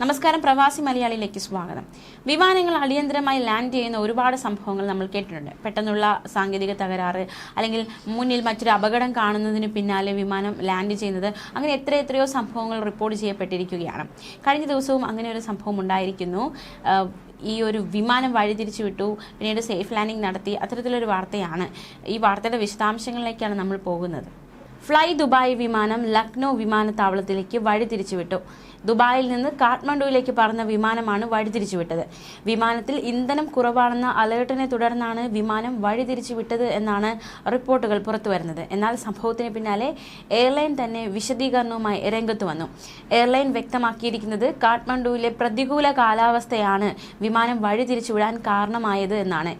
നമസ്കാരം പ്രവാസി മലയാളിയിലേക്ക് സ്വാഗതം. വിമാനങ്ങൾ അടിയന്തരമായി ലാൻഡ് ചെയ്യുന്ന ഒരുപാട് സംഭവങ്ങൾ നമ്മൾ കേട്ടിട്ടുണ്ട്. പെട്ടെന്നുള്ള സാങ്കേതിക തകരാറ് അല്ലെങ്കിൽ മുന്നിൽ മറ്റൊരു അപകടം കാണുന്നതിന് പിന്നാലെ വിമാനം ലാൻഡ് ചെയ്യുന്നത് അങ്ങനെ എത്ര എത്രയോ സംഭവങ്ങൾ റിപ്പോർട്ട് ചെയ്യപ്പെട്ടിരിക്കുകയാണ്. കഴിഞ്ഞ ദിവസവും അങ്ങനെ ഒരു സംഭവം ഉണ്ടായിരിക്കുന്നു. ഈ ഒരു വിമാനം വഴിതിരിച്ചു വിട്ടു. പിന്നീട് സേഫ് ലാൻഡിംഗ് നടത്തി. അത്തരത്തിലൊരു വാർത്തയാണ്. ഈ വാർത്തയുടെ വിശദാംശങ്ങളിലേക്കാണ് നമ്മൾ പോകുന്നത്. ഫ്ലൈ ദുബായ് വിമാനം ലക്നൗ വിമാനത്താവളത്തിലേക്ക് വഴിതിരിച്ചുവിട്ടു. ദുബായിൽ നിന്ന് കാഠ്മണ്ഡുവിലേക്ക് പറന്ന വിമാനമാണ് വഴിതിരിച്ചുവിട്ടത്. വിമാനത്തിൽ ഇന്ധനം കുറവാണെന്ന അലേർട്ടിനെ തുടർന്നാണ് വിമാനം വഴിതിരിച്ചുവിട്ടത് എന്നാണ് റിപ്പോർട്ടുകൾ പുറത്തുവരുന്നത്. എന്നാൽ സംഭവത്തിന് പിന്നാലെ എയർലൈൻ തന്നെ വിശദീകരണവുമായി രംഗത്ത് വന്നു. എയർലൈൻ വ്യക്തമാക്കിയിരിക്കുന്നത് കാഠ്മണ്ഡുവിലെ പ്രതികൂല കാലാവസ്ഥയാണ് വിമാനം വഴിതിരിച്ചുവിടാൻ കാരണമായത് എന്നാണ്.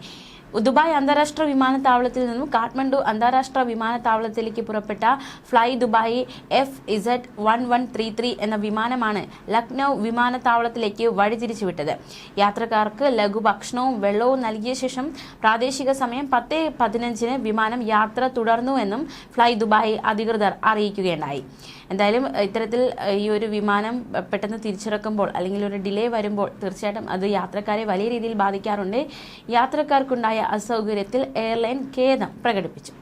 ദുബായ് അന്താരാഷ്ട്ര വിമാനത്താവളത്തിൽ നിന്നും കാഠ്മണ്ഡു അന്താരാഷ്ട്ര വിമാനത്താവളത്തിലേക്ക് പുറപ്പെട്ട fly Dubai F Z one one three three എന്ന വിമാനമാണ് ലക്നൗ വിമാനത്താവളത്തിലേക്ക് വഴിതിരിച്ചുവിട്ടത്. യാത്രക്കാർക്ക് ലഘുഭക്ഷണവും വെള്ളവും നൽകിയ ശേഷം പ്രാദേശിക സമയം പത്ത് പതിനഞ്ചിന് വിമാനം യാത്ര തുടർന്നുവെന്നും ഫ്ലൈ ദുബായ് അധികൃതർ അറിയിക്കുകയുണ്ടായി. എന്തായാലും ഇത്തരത്തിൽ ഈ ഒരു വിമാനം പെട്ടെന്ന് തിരിച്ചിറക്കുമ്പോൾ അല്ലെങ്കിൽ ഒരു ഡിലേ വരുമ്പോൾ തീർച്ചയായിട്ടും അത് യാത്രക്കാരെ വലിയ രീതിയിൽ ബാധിക്കാറുണ്ട്. യാത്രക്കാർക്കുണ്ടായ അസൗകര്യത്തിൽ എയർലൈൻ ഖേദം പ്രകടിപ്പിച്ചു.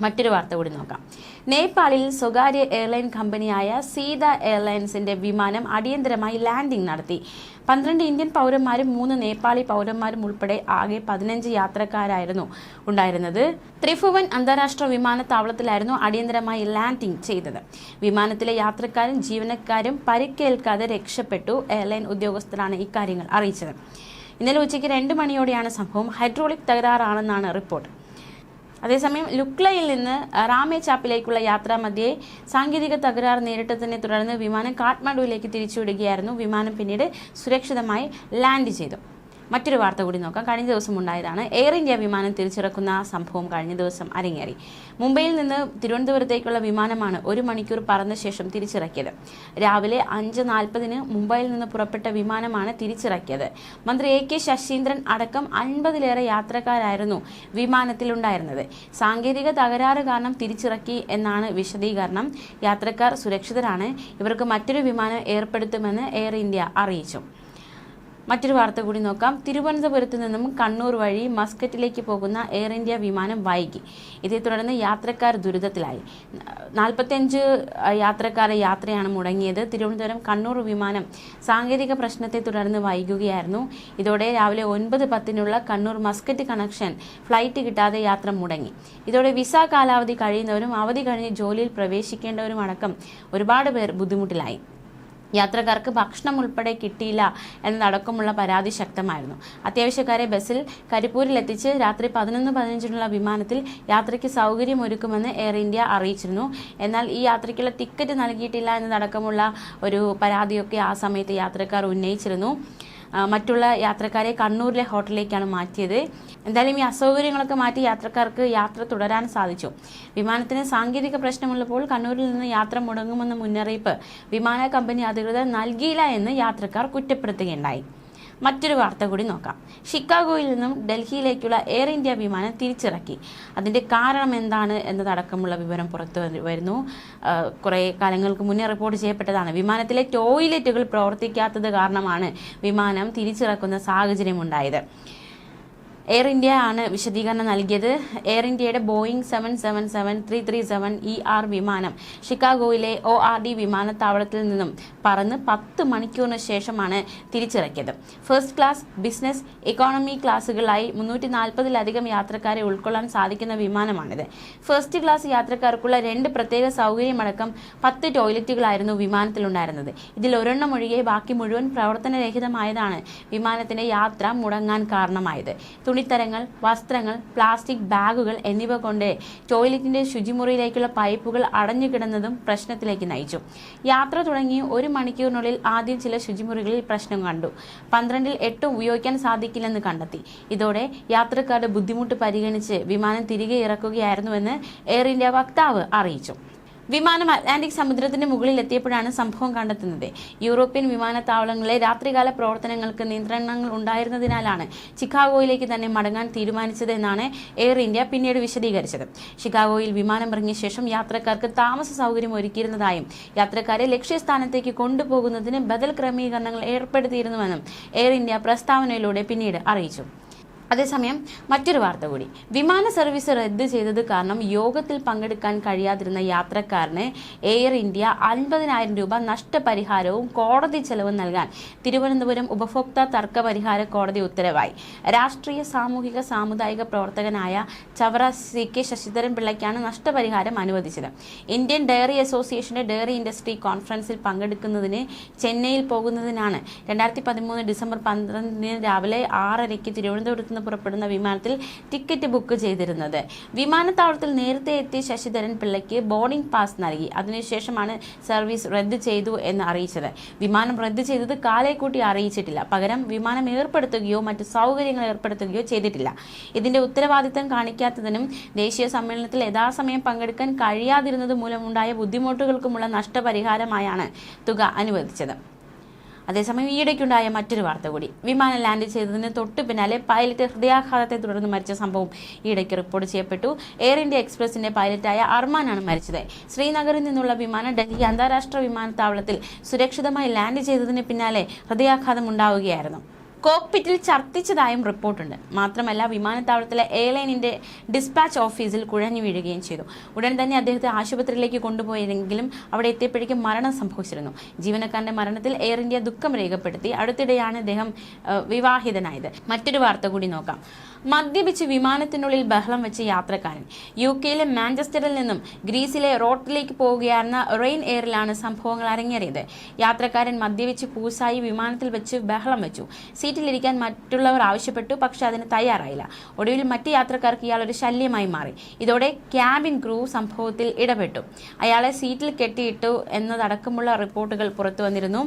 മറ്റൊരു വാർത്ത കൂടി നോക്കാം. നേപ്പാളിൽ സ്വകാര്യ എയർലൈൻ കമ്പനിയായ സീത എയർലൈൻസിന്റെ വിമാനം അടിയന്തരമായി ലാൻഡിംഗ് നടത്തി. പന്ത്രണ്ട് ഇന്ത്യൻ പൗരന്മാരും മൂന്ന് നേപ്പാളി പൗരന്മാരും ഉൾപ്പെടെ ആകെ പതിനഞ്ച് യാത്രക്കാരായിരുന്നു ഉണ്ടായിരുന്നത്. ത്രിഭുവൻ അന്താരാഷ്ട്ര വിമാനത്താവളത്തിലായിരുന്നു അടിയന്തരമായി ലാൻഡിംഗ് ചെയ്തത്. വിമാനത്തിലെ യാത്രക്കാരും ജീവനക്കാരും പരിക്കേൽക്കാതെ രക്ഷപ്പെട്ടു. എയർലൈൻ ഉദ്യോഗസ്ഥരാണ് ഇക്കാര്യങ്ങൾ അറിയിച്ചത്. ഇന്നലെ ഉച്ചയ്ക്ക് രണ്ട് മണിയോടെയാണ് സംഭവം. ഹൈഡ്രോളിക് തകരാറാണെന്നാണ് റിപ്പോർട്ട്. അതേസമയം ലുക്ലയിൽ നിന്ന് റാമേ ചാപ്പിലേക്കുള്ള യാത്രാ മധ്യേ സാങ്കേതിക തകരാർ നേരിട്ടതിനെ തുടർന്ന് വിമാനം കാഠ്മണ്ഡുവിലേക്ക് തിരിച്ചുവിടുകയായിരുന്നു. വിമാനം പിന്നീട് സുരക്ഷിതമായി ലാൻഡ് ചെയ്തു. മറ്റൊരു വാർത്ത കൂടി നോക്കാം. കഴിഞ്ഞ ദിവസം ഉണ്ടായതാണ്. എയർ ഇന്ത്യ വിമാനം തിരിച്ചിറക്കുന്ന സംഭവം കഴിഞ്ഞ ദിവസം അരങ്ങേറി. മുംബൈയിൽ നിന്ന് തിരുവനന്തപുരത്തേക്കുള്ള വിമാനമാണ് ഒരു മണിക്കൂർ പറന്ന ശേഷം തിരിച്ചിറക്കിയത്. രാവിലെ അഞ്ച് നാൽപ്പതിന് മുംബൈയിൽ നിന്ന് പുറപ്പെട്ട വിമാനമാണ് തിരിച്ചിറക്കിയത്. മന്ത്രി എ കെ ശശീന്ദ്രൻ അടക്കം അൻപതിലേറെ യാത്രക്കാരായിരുന്നു വിമാനത്തിലുണ്ടായിരുന്നത്. സാങ്കേതിക തകരാറ് കാരണം തിരിച്ചിറക്കി എന്നാണ് വിശദീകരണം. യാത്രക്കാർ സുരക്ഷിതരാണ്. ഇവർക്ക് മറ്റൊരു വിമാനം ഏർപ്പെടുത്തുമെന്ന് എയർ ഇന്ത്യ അറിയിച്ചു. മറ്റൊരു വാർത്ത കൂടി നോക്കാം. തിരുവനന്തപുരത്ത് നിന്നും കണ്ണൂർ വഴി മസ്കറ്റിലേക്ക് പോകുന്ന എയർ ഇന്ത്യ വിമാനം വൈകി. ഇതേ തുടർന്ന് യാത്രക്കാർ ദുരിതത്തിലായി. നാൽപ്പത്തിയഞ്ച് യാത്രക്കാരെ യാത്രയാണ് മുടങ്ങിയത്. തിരുവനന്തപുരം കണ്ണൂർ വിമാനം സാങ്കേതിക പ്രശ്നത്തെ തുടർന്ന് വൈകുകയായിരുന്നു. ഇതോടെ രാവിലെ ഒൻപത് പത്തിനുള്ള കണ്ണൂർ മസ്കറ്റ് കണക്ഷൻ ഫ്ലൈറ്റ് കിട്ടാതെ യാത്ര മുടങ്ങി. ഇതോടെ വിസ കാലാവധി കഴിയുന്നവരും അവധി കഴിഞ്ഞ് ജോലിയിൽ പ്രവേശിക്കേണ്ടവരും അടക്കം ഒരുപാട് പേർ ബുദ്ധിമുട്ടിലായി. യാത്രക്കാർക്ക് ഭക്ഷണം ഉൾപ്പെടെ കിട്ടിയില്ല എന്നതടക്കമുള്ള പരാതി ശക്തമായിരുന്നു. അത്യാവശ്യക്കാരെ ബസ്സിൽ കരിപ്പൂരിൽ എത്തിച്ച് രാത്രി പതിനൊന്ന് പതിനഞ്ചിനുള്ള വിമാനത്തിൽ യാത്രയ്ക്ക് സൗകര്യമൊരുക്കുമെന്ന് എയർ ഇന്ത്യ അറിയിച്ചിരുന്നു. എന്നാൽ ഈ യാത്രയ്ക്കുള്ള ടിക്കറ്റ് നൽകിയിട്ടില്ല എന്നതടക്കമുള്ള ഒരു പരാതിയൊക്കെ ആ സമയത്ത് യാത്രക്കാർ ഉന്നയിച്ചിരുന്നു. മറ്റുള്ള യാത്രക്കാരെ കണ്ണൂരിലെ ഹോട്ടലിലേക്കാണ് മാറ്റിയത്. എന്തായാലും ഈ അസൗകര്യങ്ങളൊക്കെ മാറ്റി യാത്രക്കാർക്ക് യാത്ര തുടരാൻ സാധിച്ചു. വിമാനത്തിന് സാങ്കേതിക പ്രശ്നമുള്ളപ്പോൾ കണ്ണൂരിൽ നിന്ന് യാത്ര മുടങ്ങുമെന്ന മുന്നറിയിപ്പ് വിമാന കമ്പനി അധികൃതർ നൽകിയില്ല എന്ന് യാത്രക്കാർ കുറ്റപ്പെടുത്തുകയുണ്ടായി. മറ്റൊരു വാർത്ത കൂടി നോക്കാം. ഷിക്കാഗോയിൽ നിന്നും ഡൽഹിയിലേക്കുള്ള എയർ ഇന്ത്യ വിമാനം തിരിച്ചിറക്കി. അതിന്റെ കാരണം എന്താണ് എന്നതടക്കമുള്ള വിവരം പുറത്തു വരുന്നു. കുറേ കാലങ്ങൾക്ക് മുന്നേ റിപ്പോർട്ട് ചെയ്യപ്പെട്ടതാണ്. വിമാനത്തിലെ ടോയ്ലറ്റുകൾ പ്രവർത്തിക്കാത്തത് കാരണമാണ് വിമാനം തിരിച്ചിറക്കുന്ന സാഹചര്യമുണ്ടായത്. എയർ ഇന്ത്യ ആണ് വിശദീകരണം നൽകിയത്. എയർ ഇന്ത്യയുടെ Boeing seven seven seven three three seven E R വിമാനം ഷിക്കാഗോയിലെ ഒ ആർ ഡി വിമാനത്താവളത്തിൽ നിന്നും പറന്ന് പത്ത് മണിക്കൂറിന് ശേഷമാണ് തിരിച്ചിറക്കിയത്. ഫസ്റ്റ് ക്ലാസ് ബിസിനസ് ഇക്കോണമി ക്ലാസുകളായി മുന്നൂറ്റി നാൽപ്പതിലധികം യാത്രക്കാരെ ഉൾക്കൊള്ളാൻ സാധിക്കുന്ന വിമാനമാണിത്. ഫസ്റ്റ് ക്ലാസ് യാത്രക്കാർക്കുള്ള രണ്ട് പ്രത്യേക സൗകര്യമടക്കം പത്ത് ടോയ്ലറ്റുകളായിരുന്നു വിമാനത്തിലുണ്ടായിരുന്നത്. ഇതിൽ ഒരെണ്ണം ഒഴികെ ബാക്കി മുഴുവൻ പ്രവർത്തനരഹിതമായതാണ് വിമാനത്തിന്റെ യാത്ര മുടങ്ങാൻ കാരണമായത്. തുണിത്തരങ്ങൾ വസ്ത്രങ്ങൾ പ്ലാസ്റ്റിക് ബാഗുകൾ എന്നിവ കൊണ്ട് ടോയ്ലറ്റിന്റെ ശുചിമുറിയിലേക്കുള്ള പൈപ്പുകൾ അടഞ്ഞുകിടന്നതും പ്രശ്നത്തിലേക്ക് നയിച്ചു. യാത്ര തുടങ്ങി ഒരു മണിക്കൂറിനുള്ളിൽ ആദ്യം ചില ശുചിമുറികളിൽ പ്രശ്നം കണ്ടു. പന്ത്രണ്ടിൽ എട്ടും ഉപയോഗിക്കാൻ സാധിക്കില്ലെന്ന് കണ്ടെത്തി. ഇതോടെ യാത്രക്കാരുടെ ബുദ്ധിമുട്ട് പരിഗണിച്ച് വിമാനം തിരികെ ഇറക്കുകയായിരുന്നുവെന്ന് എയർ ഇന്ത്യ വക്താവ് അറിയിച്ചു. വിമാനം അറ്റ്ലാന്റിക് സമുദ്രത്തിന് മുകളിൽ എത്തിയപ്പോഴാണ് സംഭവം കണ്ടെത്തുന്നത്. യൂറോപ്യൻ വിമാനത്താവളങ്ങളിലെ രാത്രികാല പ്രവർത്തനങ്ങൾക്ക് നിയന്ത്രണങ്ങൾ ഉണ്ടായിരുന്നതിനാലാണ് ചിക്കാഗോയിലേക്ക് തന്നെ മടങ്ങാൻ തീരുമാനിച്ചത് എന്നാണ് എയർ ഇന്ത്യ പിന്നീട് വിശദീകരിച്ചത്. ചിക്കാഗോയിൽ വിമാനം ഇറങ്ങിയ ശേഷം യാത്രക്കാർക്ക് താമസ സൗകര്യം ഒരുക്കിയിരുന്നതായും യാത്രക്കാരെ ലക്ഷ്യസ്ഥാനത്തേക്ക് കൊണ്ടുപോകുന്നതിന് ബദൽ ക്രമീകരണങ്ങൾ ഏർപ്പെടുത്തിയിരുന്നുവെന്നും എയർ ഇന്ത്യ പ്രസ്താവനയിലൂടെ പിന്നീട് അറിയിച്ചു. അതേസമയം മറ്റൊരു വാർത്ത കൂടി. വിമാന സർവീസ് റദ്ദ് ചെയ്തത് കാരണം യോഗത്തിൽ പങ്കെടുക്കാൻ കഴിയാതിരുന്ന യാത്രക്കാരന് എയർ ഇന്ത്യ അൻപതിനായിരം രൂപ നഷ്ടപരിഹാരവും കോടതി ചെലവ് നൽകാൻ തിരുവനന്തപുരം ഉപഭോക്തൃ തർക്ക പരിഹാര കോടതി ഉത്തരവായി. രാഷ്ട്രീയ സാമൂഹിക സാമുദായിക പ്രവർത്തകനായ ചവറ സി കെ ശശിധരൻ പിള്ളയ്ക്കാണ് നഷ്ടപരിഹാരം അനുവദിച്ചത്. ഇന്ത്യൻ ഡയറി അസോസിയേഷന്റെ ഡയറി ഇൻഡസ്ട്രി കോൺഫറൻസിൽ പങ്കെടുക്കുന്നതിന് ചെന്നൈയിൽ പോകുന്നതിനാണ്. രണ്ടായിരത്തി പതിമൂന്ന് ഡിസംബർ പന്ത്രണ്ടിന് രാവിലെ ആറരയ്ക്ക് തിരുവനന്തപുരത്ത് നിന്ന് പുറപ്പെടുന്ന വിമാനത്തിൽ ടിക്കറ്റ് ബുക്ക് ചെയ്തിരുന്നത്. വിമാനത്താവളത്തിൽ നേരത്തെ എത്തിയ ശശിധരൻ പിള്ളയ്ക്ക് ബോർഡിംഗ് പാസ് നൽകി. അതിനുശേഷമാണ് സർവീസ് റദ്ദ് ചെയ്തു എന്ന് അറിയിച്ചത്. വിമാനം റദ്ദ് ചെയ്തത് കാലേക്കൂട്ടി അറിയിച്ചിട്ടില്ല. പകരം വിമാനം ഏർപ്പെടുത്തുകയോ മറ്റു സൗകര്യങ്ങൾ ഏർപ്പെടുത്തുകയോ ചെയ്തിട്ടില്ല. ഇതിന്റെ ഉത്തരവാദിത്തം കാണിക്കാത്തതിനും ദേശീയ സമ്മേളനത്തിൽ യഥാസമയം പങ്കെടുക്കാൻ കഴിയാതിരുന്നത് മൂലമുണ്ടായ ബുദ്ധിമുട്ടുകൾക്കുമുള്ള നഷ്ടപരിഹാരമായാണ് തുക അനുവദിച്ചത്. അതേസമയം ഈയിടയ്ക്കുണ്ടായ മറ്റൊരു വാർത്ത കൂടി. വിമാനം ലാൻഡ് ചെയ്തതിന് തൊട്ട് പിന്നാലെ പൈലറ്റ് ഹൃദയാഘാതത്തെ തുടർന്ന് മരിച്ച സംഭവം ഈയിടയ്ക്ക് റിപ്പോർട്ട് ചെയ്യപ്പെട്ടു. എയർ ഇന്ത്യ എക്സ്പ്രസിന്റെ പൈലറ്റായ അർമാനാണ് മരിച്ചത്. ശ്രീനഗറിൽ നിന്നുള്ള വിമാനം ഡൽഹി അന്താരാഷ്ട്ര വിമാനത്താവളത്തിൽ സുരക്ഷിതമായി ലാൻഡ് ചെയ്തതിന് പിന്നാലെ ഹൃദയാഘാതം ഉണ്ടാവുകയായിരുന്നു കോക്പിറ്റിൽ ഛർദ്ദിച്ചതായും റിപ്പോർട്ടുണ്ട്. മാത്രമല്ല വിമാനത്താവളത്തിലെ എയർലൈനിന്റെ ഡിസ്പാച്ച് ഓഫീസിൽ കുഴഞ്ഞു വീഴുകയും ചെയ്തു. ഉടൻ തന്നെ അദ്ദേഹത്തെ ആശുപത്രിയിലേക്ക് കൊണ്ടുപോയെങ്കിലും അവിടെ എത്തിയപ്പോഴേക്കും മരണം സംഭവിച്ചിരുന്നു. ജീവനക്കാരന്റെ മരണത്തിൽ എയർ ഇന്ത്യ ദുഃഖം രേഖപ്പെടുത്തി. അടുത്തിടെയാണ് അദ്ദേഹം വിവാഹിതനായത്. മറ്റൊരു വാർത്ത കൂടി നോക്കാം. മദ്യപിച്ച് വിമാനത്തിനുള്ളിൽ ബഹളം വെച്ച് യാത്രക്കാരൻ. യു കെയിലെ മാഞ്ചസ്റ്ററിൽ നിന്നും ഗ്രീസിലെ റോട്ടിലേക്ക് പോവുകയായിരുന്ന റെയിൻ എയറിലാണ് സംഭവങ്ങൾ അരങ്ങേറിയത്. യാത്രക്കാരൻ മദ്യപിച്ച് പൂസായി വിമാനത്തിൽ വെച്ച് ബഹളം വെച്ചു. സീറ്റിലിരിക്കാൻ മറ്റുള്ളവർ ആവശ്യപ്പെട്ടു പക്ഷെ അതിന് തയ്യാറായില്ല. ഒടുവിൽ മറ്റ് യാത്രക്കാർക്ക് ഇയാൾ ഒരു ശല്യമായി മാറി. ഇതോടെ ക്യാബിൻ ക്രൂ സംഭവത്തിൽ ഇടപെട്ടു. അയാളെ സീറ്റിൽ കെട്ടിയിട്ടു എന്നതടക്കമുള്ള റിപ്പോർട്ടുകൾ പുറത്തു വന്നിരുന്നു.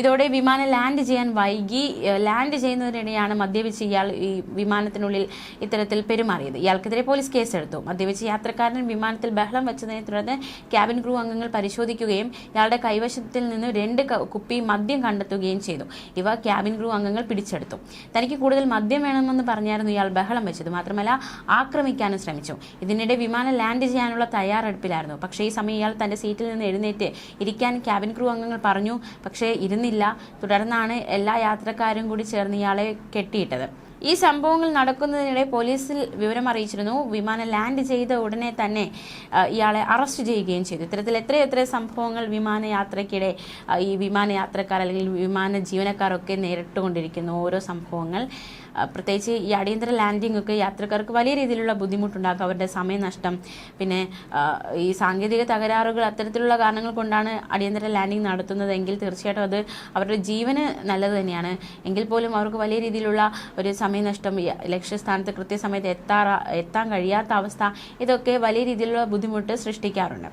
ഇതോടെ വിമാനം ലാൻഡ് ചെയ്യാൻ വൈകി ലാൻഡ് ചെയ്യുന്നതിനിടെയാണ് മദ്യപിച്ച് ഇയാൾ ഈ വിമാനത്തിനുള്ളിൽ ഇത്തരത്തിൽ പെരുമാറിയത്. ഇയാൾക്കെതിരെ പോലീസ് കേസെടുത്തു. മദ്യപിച്ച് യാത്രക്കാരൻ വിമാനത്തിൽ ബഹളം വെച്ചതിനെ തുടർന്ന് ക്യാബിൻ ക്രൂ അംഗങ്ങൾ പരിശോധിക്കുകയും ഇയാളുടെ കൈവശത്തിൽ നിന്ന് രണ്ട് കുപ്പി മദ്യം കണ്ടെത്തുകയും ചെയ്തു. ഇവ ക്യാബിൻ ക്രൂ അംഗങ്ങൾ പിടിച്ചെടുത്തു. തനിക്ക് കൂടുതൽ മദ്യം വേണമെന്ന് പറഞ്ഞായിരുന്നു ഇയാൾ ബഹളം വെച്ചത്. മാത്രമല്ല ആക്രമിക്കാനും ശ്രമിച്ചു. ഇതിനിടെ വിമാനം ലാൻഡ് ചെയ്യാനുള്ള തയ്യാറെടുപ്പിലായിരുന്നു. പക്ഷേ ഈ സമയം ഇയാൾ തന്റെ സീറ്റിൽ നിന്ന് എഴുന്നേറ്റ് ഇരിക്കാൻ ക്യാബിൻ ക്രൂ അംഗങ്ങൾ പറഞ്ഞു. പക്ഷേ ഇരുന്നില്ല തുടർന്നാണ് എല്ലാ യാത്രക്കാരും കൂടി ചേർന്ന് ഇയാളെ കെട്ടിയിട്ടത്. ഈ സംഭവങ്ങൾ നടക്കുന്നതിനിടെ പോലീസിൽ വിവരം അറിയിച്ചിരുന്നു വിമാനം ലാൻഡ് ചെയ്ത ഉടനെ തന്നെ ഇയാളെ അറസ്റ്റ് ചെയ്യുകയും ചെയ്തു. ഇത്തരത്തിൽ എത്രയെത്ര സംഭവങ്ങൾ വിമാനയാത്രയ്ക്കിടെ ഈ വിമാനയാത്രക്കാർ അല്ലെങ്കിൽ വിമാന ജീവനക്കാരൊക്കെ നേരിട്ടുകൊണ്ടിരിക്കുന്നു. ഓരോ സംഭവങ്ങൾ പ്രത്യേകിച്ച് ഈ അടിയന്തര ലാൻഡിംഗ് ഒക്കെ യാത്രക്കാർക്ക് വലിയ രീതിയിലുള്ള ബുദ്ധിമുട്ടുണ്ടാക്കും അവരുടെ സമയനഷ്ടം. പിന്നെ ഈ സാങ്കേതിക തകരാറുകൾ അത്തരത്തിലുള്ള കാരണങ്ങൾ കൊണ്ടാണ് അടിയന്തര ലാൻഡിംഗ് നടത്തുന്നതെങ്കിൽ തീർച്ചയായിട്ടും അത് അവരുടെ ജീവന് നല്ലത് തന്നെയാണ്. എങ്കിൽ പോലും അവർക്ക് വലിയ രീതിയിലുള്ള ഒരു സമയനഷ്ടം ലക്ഷ്യസ്ഥാനത്ത് കൃത്യസമയത്ത് എത്താറ എത്താൻ കഴിയാത്ത അവസ്ഥ ഇതൊക്കെ വലിയ രീതിയിലുള്ള ബുദ്ധിമുട്ട് സൃഷ്ടിക്കാറുണ്ട്.